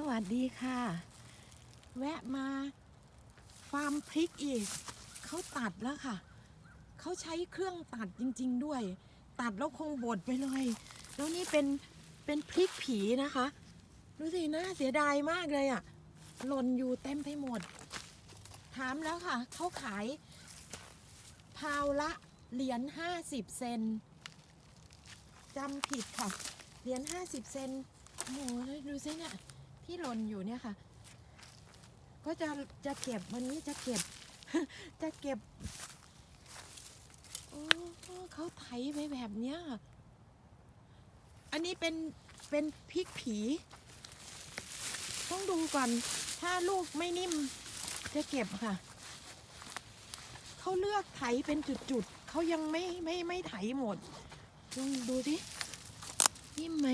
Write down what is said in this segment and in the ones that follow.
สวัสดีค่ะ แวะมาฟาร์มพริกอีก เขาตัดแล้วค่ะ เขาใช้เครื่องตัดจริง ๆ ด้วย ตัดแล้วคงบดไปเลย แล้วนี่เป็นเป็นพริกผีนะคะ ดูสิน่าเสียดายมากเลยอะ่ะหล่นอยู่เต็มไปหมด ถามแล้วค่ะ เขาขาย พาวละเหรียญห้าสิบเซนจำผิดค่ะ เหรียญห้าสิบเซนโอ้โหดูสิเนี่ย ที่หล่นอยู่เนี่ยค่ะ ก็จะจะเก็บวันนี้จะเก็บ จะเก็บโอ้เขาไถไปแบบเนี้ยอันนี้เป็นเป็นพริกผี ต้องดูก่อนถ้าลูกไม่นิ่มจะเก็บค่ะเขาเลือกไถเป็นจุดๆเขายังไม่ไม่ไม่ไถหมดลองดูสินิ่มไหม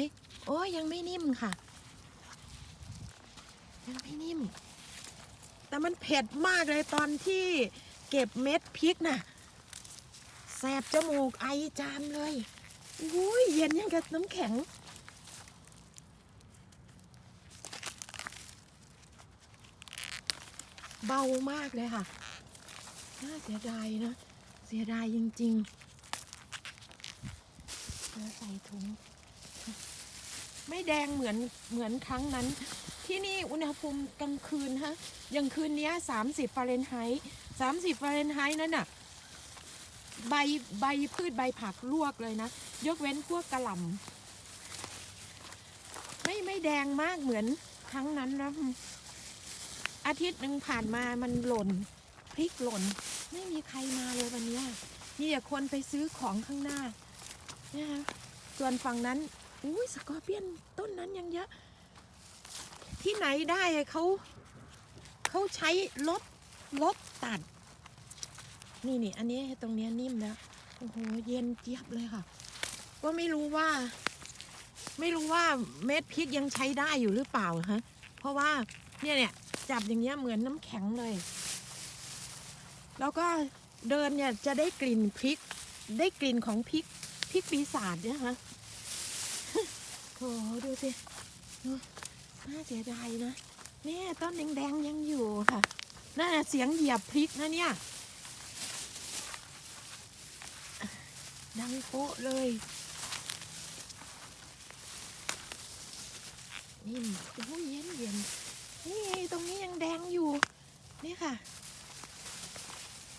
โอ้ยยังไม่นิ่มค่ะ ยังไม่นิ่ม แต่มันเผ็ดมากเลยตอนที่เก็บเม็ดพริกน่ะแสบจมูกไอจามเลยอุ้ยเย็นยังกับน้ำแข็ง เบามากเลยค่ะ น่าเสียดายนะ เสียดายจริงๆแล้วใส่ถุง ไม่แดงเหมือนเหมือนครั้งนั้น ที่นี่อุณหภูมิกลางคืนฮะอย่างคืนนี้ย30ฟาเรนไฮต์30ฟาเรนไฮต์นั่นน่ะใบใบพืชใบผักลวกเลยนะ ยกเว้นพวกกระหล่ำไม่ไม่แดงมากเหมือนครั้งนั้นนะอาทิตย์หนึ่งผ่านมามันหล่นพริกหล่น ไม่มีใครมาเลยวันนี้มีแต่คนไปซื้อของข้างหน้าเนี่ยค่ะส่วนฝั่งนั้น อุ้ยสกอร์เปียนต้นนั้นยังเยอะ ที่ไหนได้เขาเขาใช้รถรถตัด นี่นี่อันนี้ตรงเนี้ยนิ่มแล้วโอ้โหเย็นเจี๊ยบเลยค่ะ ก็ไม่รู้ว่า ไม่รู้ว่าเม็ดพริกยังใช้ได้อยู่หรือเปล่าฮะเพราะว่าเนี่ยเนี่ยจับอย่างเงี้ยเหมือนน้ำแข็งเลย แล้วก็เดินเนี่ยจะได้กลิ่นพริก ได้กลิ่นของพริกพริกปีศาจเนี่ยฮะ หดูสิน่าเสียดายนะนี่ต้นแดงๆยังอยู่ค่ะ น่าเสียงเหยียบพริกนะเนี่ย ดังโป๊ะเลยนิ่โอ้ยเย็นเย็นนี่ไงตรงนี้ยังแดงอยู่ นี่ค่ะ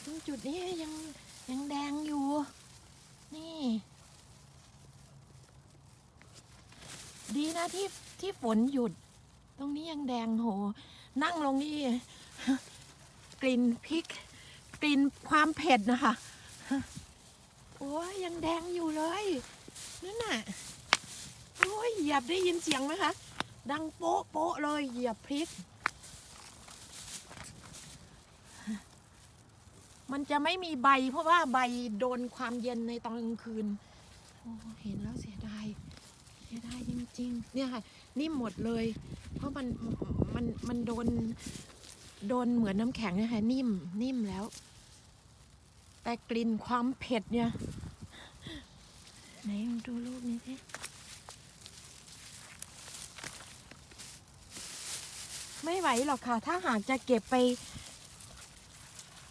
ตรงจุดนี้ยังยังแดงอยู่ นี่ ดี นะที่ที่ฝนหยุด ตรงนี้ยังแดงโห นั่งลงนี่ กลิ่นพริก กลิ่นความเผ็ดนะคะโอ้ยยังแดงอยู่เลยนั่นน่ะโอ้ยเหยียบได้ยินเสียงไหมคะ ดังโป๊ะโป๊ะเลยเหยียบพริก มันจะไม่มีใบเพราะว่าใบโดนความเย็นในตอนกลางคืนโอ้เห็นแล้วเสียดาย สียดายจริงๆ เนี่ยค่ะนิ่มหมดเลย เพราะมันมันมันโดนโดนเหมือนน้ำแข็งนะคะนิ่มนิ่มแล้ว แต่กลิ่นความเผ็ดเนี่ย ไหนลองดูรูปนี้สิไม่ไหวหรอกค่ะ ถ้าหากจะเก็บไป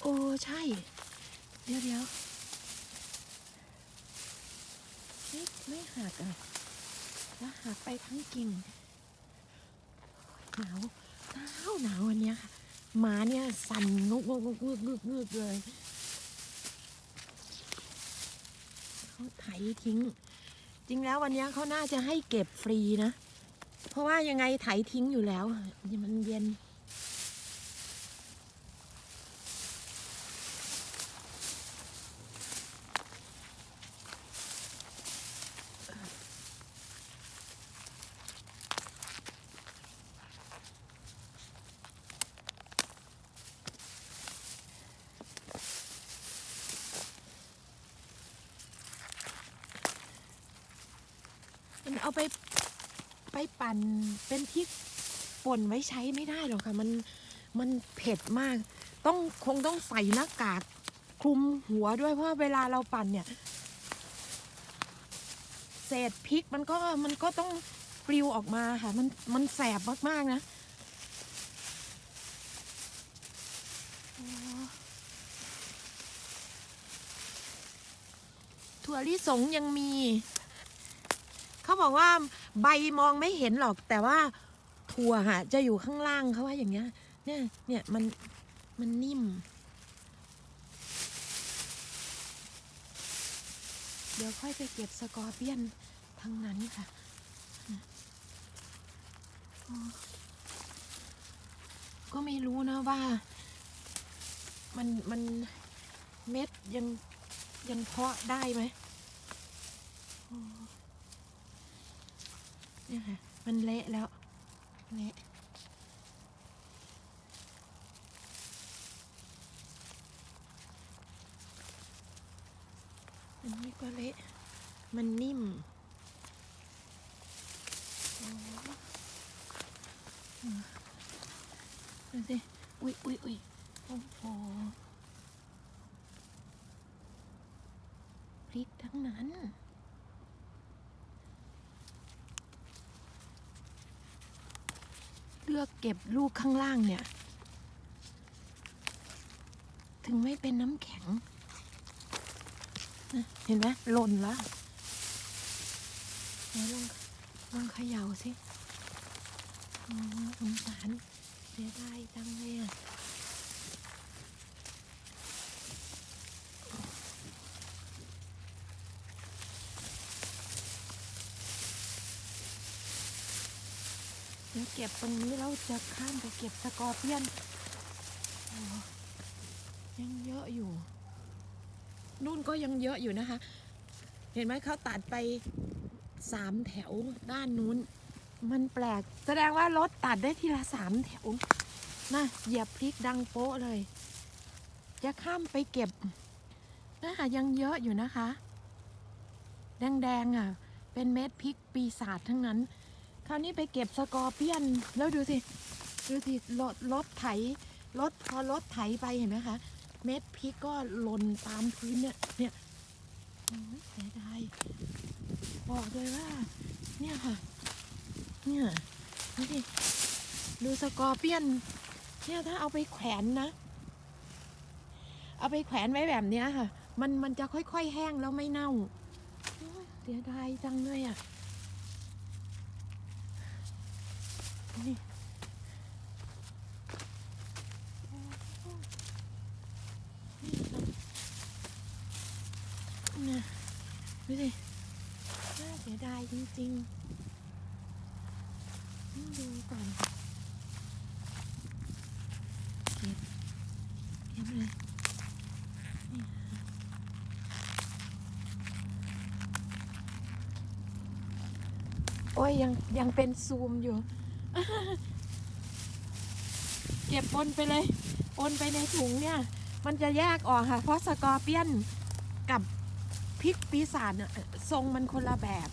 โอ้ใช่ เดี๋ยวเดี๋ยวไม่ไม่หักอะ แล้วหักไปทั้งกิ่งหนาวหนาวหนาววันนี้ค่ะหมาเนี่ยสั่นงกงกงกงกงกเลยเขาไถทิ้ง จริงแล้ววันนี้เขาน่าจะให้เก็บฟรีนะ เพราะว่ายังไงไถทิ้งอยู่แล้วมันเย็น เอาไปไปปั่นเป็นพริกป่นไว้ใช้ไม่ได้หรอกค่ะมันมันเผ็ดมาก ต้องคงต้องใส่หน้ากากคลุมหัวด้วยเพราะเวลาเราปั่นเนี่ย เศษพริกมันก็มันก็ต้องปลิวออกมาค่ะ มันมันแสบมากๆนะถั่วลิสงยังมี เขาบอกว่าใบมองไม่เห็นหรอกแต่ว่าถั่วค่ะจะอยู่ข้างล่างเขาว่าอย่างเงี้ย เนี่ยเนี่ยมันมันนิ่ม เดี๋ยวค่อยไปเก็บสกอร์เปียนทั้งนั้นค่ะก็ไม่รู้นะว่า มันมันเม็ดยังยังเพาะได้ไหม นี่ค่ะมันเละแล้วเละอันนี้ก็เละ มันนิ่มโอ้อืมดูสิ อุ๊ยอุ๊ยอุ๊ยโอ้โหพริกทั้งนั้น เลือกเก็บลูกข้างล่างเนี่ย ถึงไม่เป็นน้ำแข็งนะเห็นไหมหล่นละไหนลองลองเขย่าสิโอ้สงสารเสียดายจังเลยอะ เดี๋ยวเก็บตรงนี้เราจะข้ามไปเก็บสกอร์เปียนยังเยอะอยู่นู่นก็ยังเยอะอยู่นะคะ เห็นไหมเขาตัดไปสามแถวด้านนู้น มันแปลก แสดงว่ารถตัดได้ทีละสามแถวนะเหยียบพริกดังโป๊ะเลย จะข้ามไปเก็บนะคะยังเยอะอยู่นะคะ แดงๆอะ เป็นเม็ดพริกปีศาจทั้งนั้น ราวนี้ไปเก็บสกอร์เปียน แล้วดูสิ ดูสิรถรถไถรถพอรถไถไปเห็นไหมคะ เม็ดพริกก็หล่นตามพื้นเนี่ย เนี่ยเสียดายบอกเลยว่า เนี่ยค่ะ เนี่ยดูสิดูสกอร์เปียน เนี่ยถ้าเอาไปแขวนนะ เอาไปแขวนไว้แบบเนี้ยค่ะ มันมันจะค่อยๆแห้งแล้วไม่เน่าเสียดายจังเลยอะ นี่นะดูสิน่าเสียดายจริงๆนี่ดูก่อนเก็บเก็บเลยโอ้ยยังยังเป็นซูมอยู่ เก็บปนไปเลยปนไปในถุงเนี่ย มันจะแยกออกค่ะ เพราะสกอร์เปียนกับพริกปีศาจเนี่ยทรงมันคนละแบบ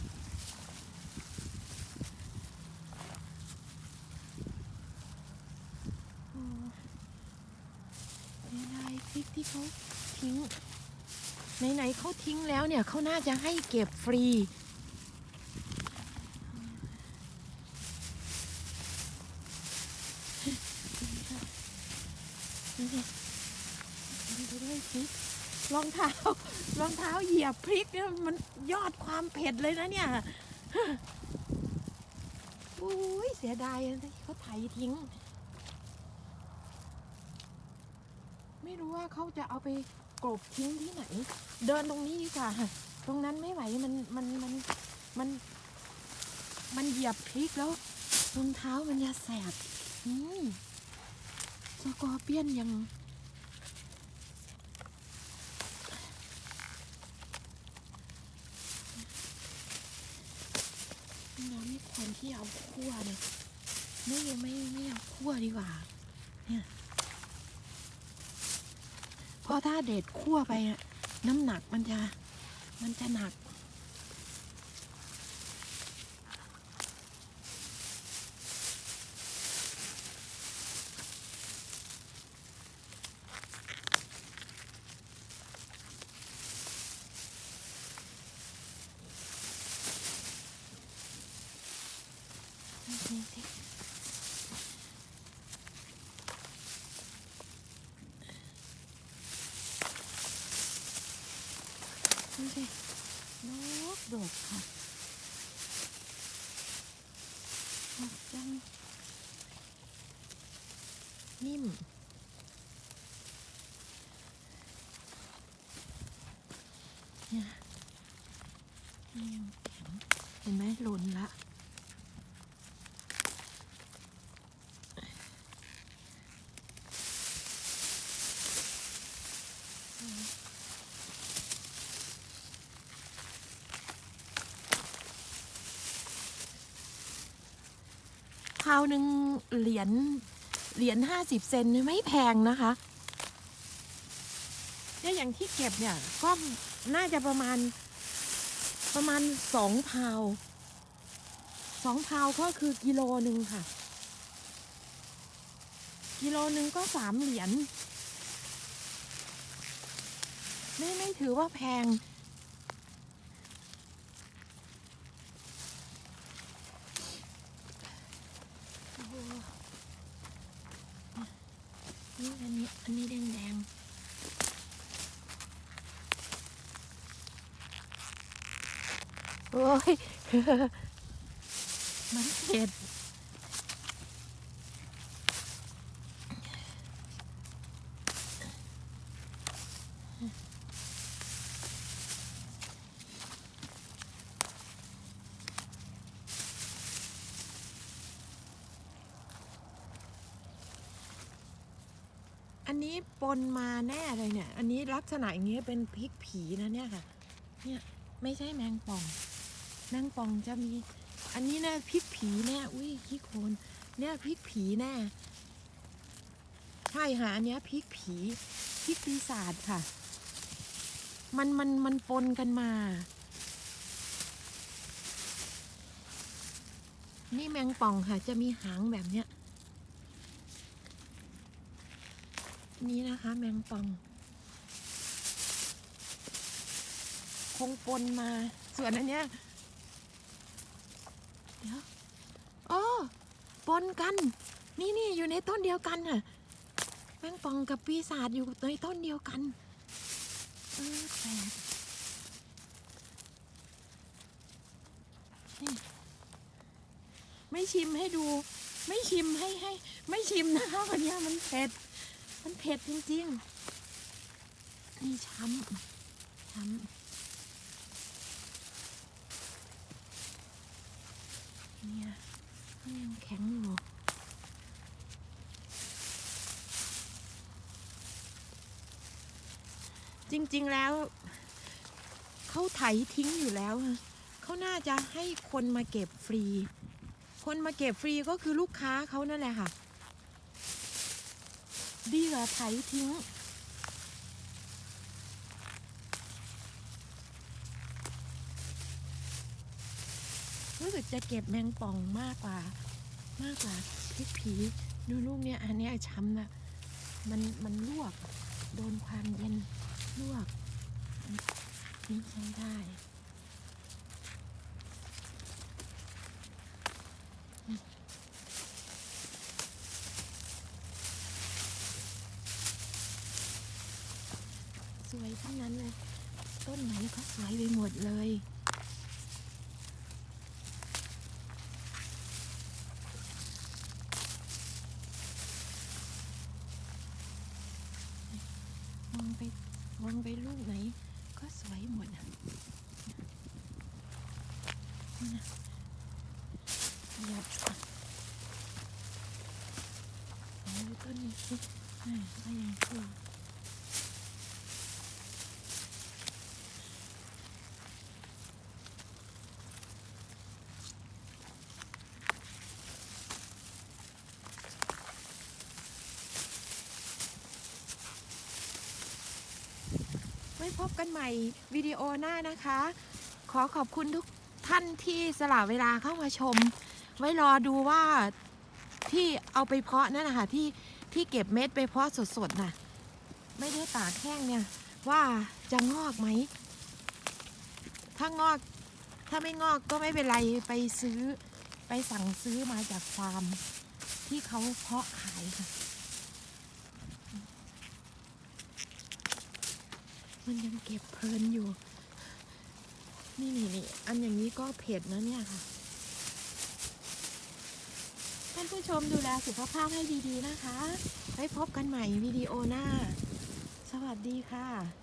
พริกที่เขาทิ้งไหนๆเขาทิ้งแล้วเนี่ยเขาน่าจะให้เก็บฟรี ดูสิดูด้วยพ รองเท้ารองเท้าเหยียบพริกเนี่ยมันยอดความเผ็ดเลยนะเนี่ยอุ้ยเสียดายที่เขาไถทิ้ง ไม่รู้ว่าเขาจะเอาไปกลบทิ้งที่ไหน เดินตรงนี้ดีกว่าค่ะตรงนั้นไม่ไหวมันมันมันมัน มันเหยียบพริกแล้วรองเท้ามันจะแสบอืมสกอร์เปียนยังเราไม่ ควรที่เอาคั่วเลยไม่ไม่ไม่เอาคั่วดีกว่า เนี่ยเพราะถ้าเด็ดคั่วไปอะน้ำหนักมันจะมันจะหนักูสิดอกดอกค่ะดอกจัง นิ่ม เนี่ยนี่ยังแข็งเห็นไหมหล่นละค ราวหนึ่งเหรียญเหรียญห้าสิบเซนไม่แพงนะคะเนี่ยอย่างที่เก็บเนี่ยก็น่าจะประมาณประมาณสองพาวสองพาวก็คือกิโลหนึ่งค่ะ กิโลหนึ่งก็สามเหรียญไม่ไม่ถือว่าแพง โอ้โหนี่ อันนี้แดงแดงๆโอ้ยมันเผ็ด อันนี้ปนมาแน่เลยเนี่ย อันนี้ลักษณะอย่างเงี้ยเป็นพริกผีนะเนี่ยค่ะ เนี่ยไม่ใช่แมงป่อง แมงป่องจะมี อันนี้นะพริกผีแน่ อุ้ยขี้โคลนเนี่ยพริกผีแน่ ใช่ค่ะอันเนี้ยพริกผีพริกปีศาจค่ะ มันมันมันปนกันมา นี่แมงป่องค่ะ จะมีหางแบบเนี้ย นี่นะคะ แมงป่อง คงปนมา ส่วนอันเนี้ยเดี๋ยวโอ้ปนกัน นี่นี่อยู่ในต้นเดียวกันน่ะ แมงป่องกับปีศาจอยู่ในต้นเดียวกันเออแปลกนี่ไม่ชิมให้ดู ไม่ชิมให้ให้ ไม่ชิมนะคะวันนี้มันเผ็ด มันเผ็ดจริงๆ นี่ช้ำ ช้ำ เนี่ยมันยังแข็งอยู่จริงๆ แล้วเขาไถทิ้งอยู่แล้วเขาน่าจะให้คนมาเก็บฟรี คนมาเก็บฟรีก็คือลูกค้าเขานั่นแหละค่ะ ดีกว่าไถทิ้ง รู้สึกจะเก็บแมงป่องมากกว่า มากกว่าพริกผีดูลูกเนี่ยอันนี้ช้ำนะมันมันลวก โดนความเย็นลวกนนี่ใช้ได้ วยทั้งนั้นเลย ต้นไหนก็สวยไปหมดเลยมองไปมองไปลูกไหน ก็สวยหมดอะนะยับต้นนี้อ่าก็ยังสวย พบกันใหม่วิดีโอหน้านะคะ ขอขอบคุณทุกท่านที่สละเวลาเข้ามาชม ไว้รอดูว่าที่เอาไปเพาะนั่นนะคะที่ที่เก็บเม็ดไปเพาะสดๆน่ะ ไม่ได้ตากแห้งเนี่ย ว่าจะงอกไหม ถ้างอก ถ้าไม่งอกก็ไม่เป็นไรไปซื้อ ไปสั่งซื้อมาจากฟาร์ม ที่เขาเพาะขายค่ะ มันยังเก็บเพลินอยู่ นี่นี่นี่อันอย่างนี้ก็เผ็ดนะเนี่ยค่ะท่านผู้ชมดูแลสุขภาพให้ดีๆนะคะ ไว้พบกันใหม่วิดีโอหน้า สวัสดีค่ะ